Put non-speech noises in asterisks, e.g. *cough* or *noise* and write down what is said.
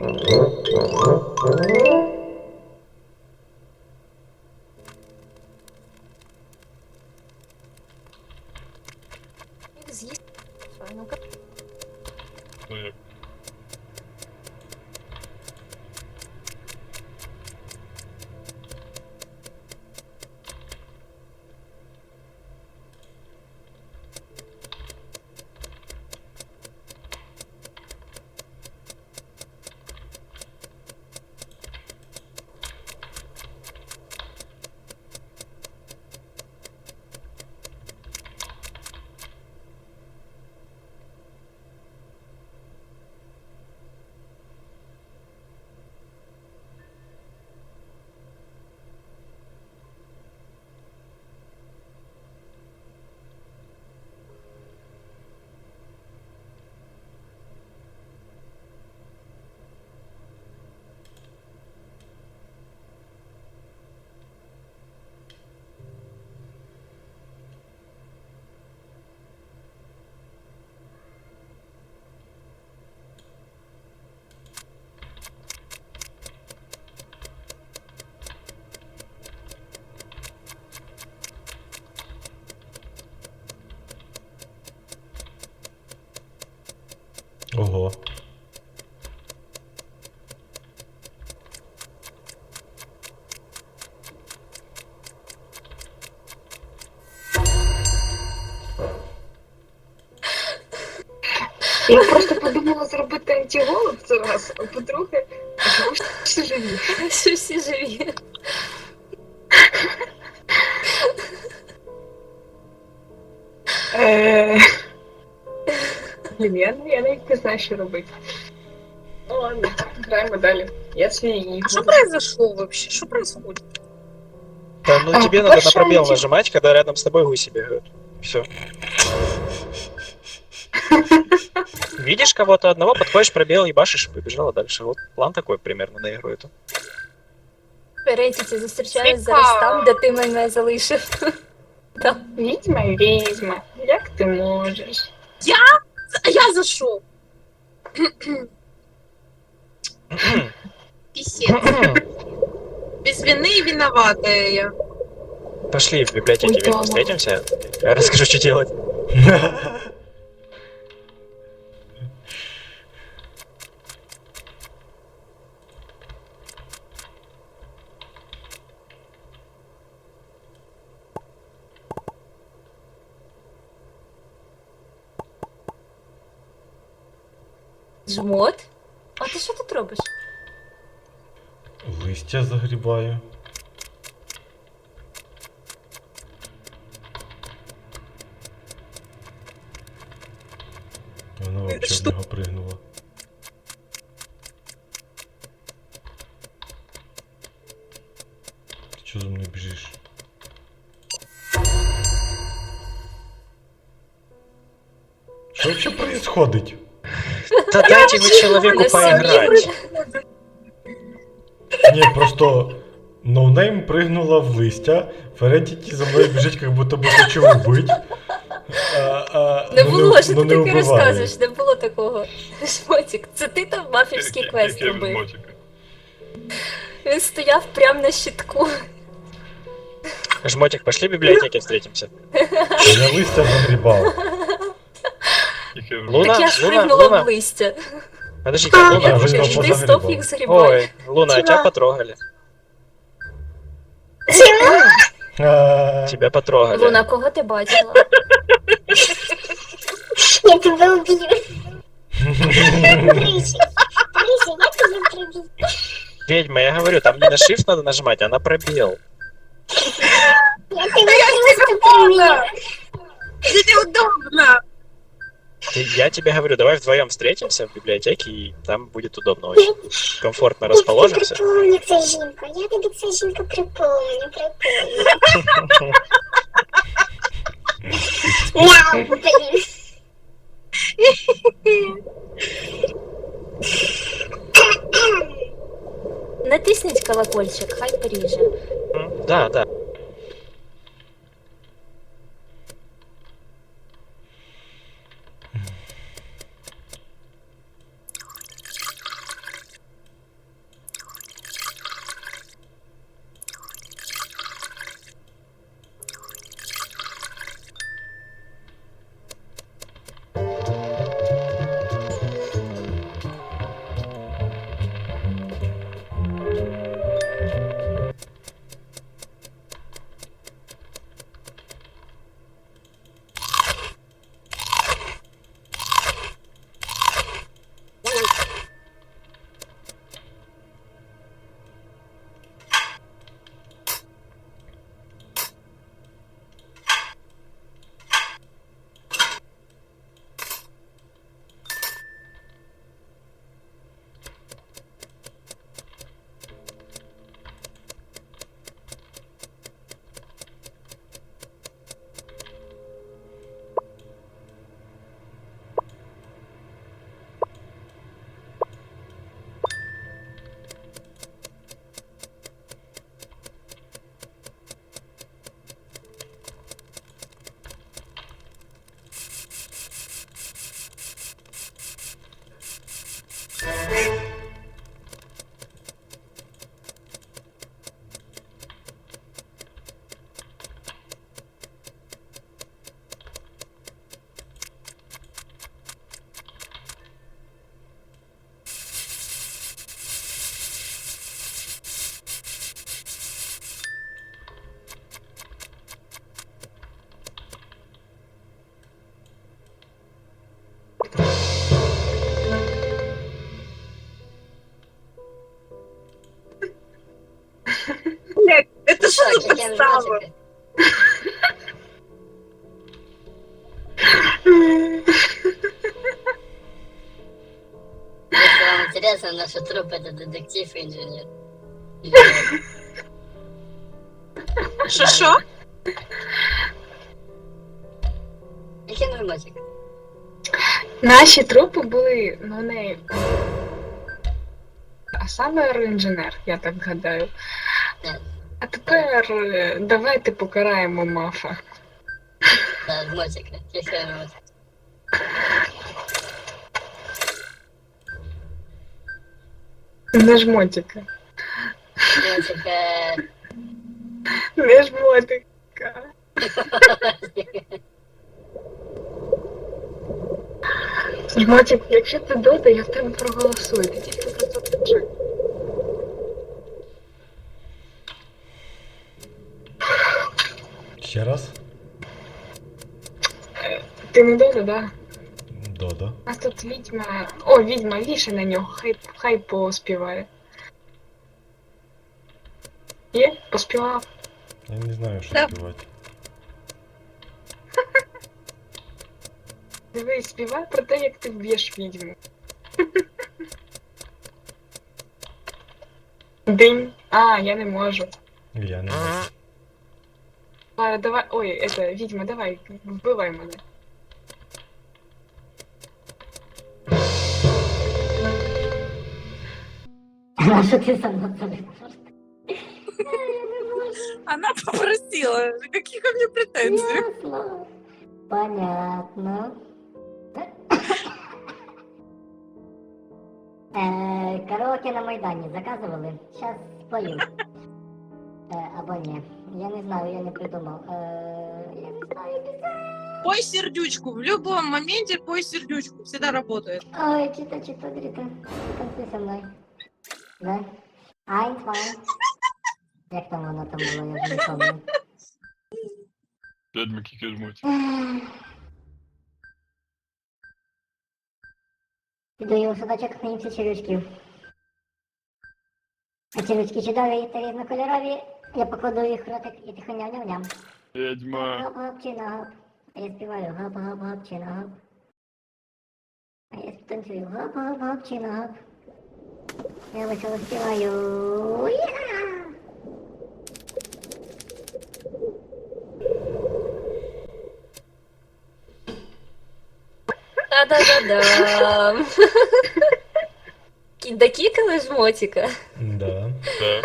Їх з'їсть. Ой, ну-ка. Ну як? Ого. Я просто *laughs* подумала зробити антиголос зараз, а по-друге, чому ж всі живі? Що всі живі. Е, Блін, я, я навіть не знаю, що робити. Ну ладно, граємо далі. Я свій А что произошло вообще? Что происходит? Да, ну А, тебе надо на по пробел шанте. нажимать, когда рядом с тобой гуси бегают. Все. *laughs* Видишь кого-то одного, подходишь, пробел, ебашишь и побежала дальше. Вот план такой примерно на игру эту. Перетіті зустрічаюсь Цікаво. зараз там, де ти мене залишив. *laughs* Відьма, відьма, як ти можеш? А я зашел. *clears throat* Писец. *clears throat* Без вины виноватая я. Пошли в библиотеке Ой, ведьмы дома. встретимся. Я расскажу, что делать. *laughs* Жмот? А ти що тут робиш? Листя загрібаю. Вона вообще в нього пригнула. Ти чого за мною біжиш? Що вообще происходить? Да дайте вы человеку На поиграть. Ні, просто ноунейм пригнула в листя, Ферентіті за мною біжить, як будто би хоче вбити. А, а, Не ну, було, що ну, ти не таке вбиває. розказуєш, не було такого. Жмотик, це ти там мафівський Який- квест який робив. жмотик? Він стояв прямо на щитку. Жмотик, пошли в библиотеке встретимся. Я листя загрібав. Який жмотик? Луна, так я ж Луна, пригнула Луна. в листя. Подождите, Я Луна, вже вы його Іди скажите. позагрібав. стоп їх загрібай. Ой, Луна, а тебя потрогали. А, Тебя потрогали. Луна, кого ти бачила? Я тебя убью. Крыси. Крыси, я тебя прибью. Ведьма, я говорю, там не на shift надо нажимать, а на пробел. Я тебя просто прибью. Это неудобно. Ты- Я тебе говорю, давай вдвоем встретимся в библиотеке, и там будет удобно очень. Комфортно Я тебе расположимся. припомню, це жінка. Я тобі це жінка припомню, припомню. Мяу, блін. *laughs* Натисніть колокольчик, хай поріже. М, Да, да. Яким Стало. Если вам интересно, наш труп это детектив и инженер. Що що? Яким жмотик? Наші трупи були на неї. А саме інженер, я так гадаю. А тепер давайте покараємо мафа. Да, жмотик. Яким жмотик? Не жмотика. Жмотик, е, Не жмотика. Жмотик, якщо ти дода, я в *laughs* тебе проголосую. Ти тільки просто скажи. Ще раз. Ти не дода, да? Додо. У нас тут відьма. О, відьма, вішай на нього, хай, хай поспіває. Є? Поспівав. Я не знаю, що Да. співати. Дивись, співай про те, як ти вб'єш відьму. Динь. А, я не можу. Я не можу. Лара, давай. Ой, это, відьма, давай, вбивай мене. А що ти сама Она попросила. Какие ко мне претензии? Ясно. Понятно. Е, караоке на Майдані заказували? Щас спою. Е, або ні. Я не знаю, я не придумав. Е, я не знаю. Пой сердючку. В любом моменте пой сердючку. Всегда работает. Ой, чита, чита, дрита. Танцуй со мною. Да? I'm fine. Як там воно там було, я вже не пам'ятаю. Ведьма кіки жмуть. Піду я у садочок наїмся червячків. А червячки чудові та різнокольорові. Я покладу їх в ротик і тихо ням-ням-ням. Ведьма. Гоп-гоп чи на гоп. А я співаю гоп-гоп-гоп чи на гоп. А я танцюю гоп-гоп-гоп чи на гоп. Я весело співаю. Я! Та-да-да-дам. *laughs* Кі- Докікали жмотика. Да. Да.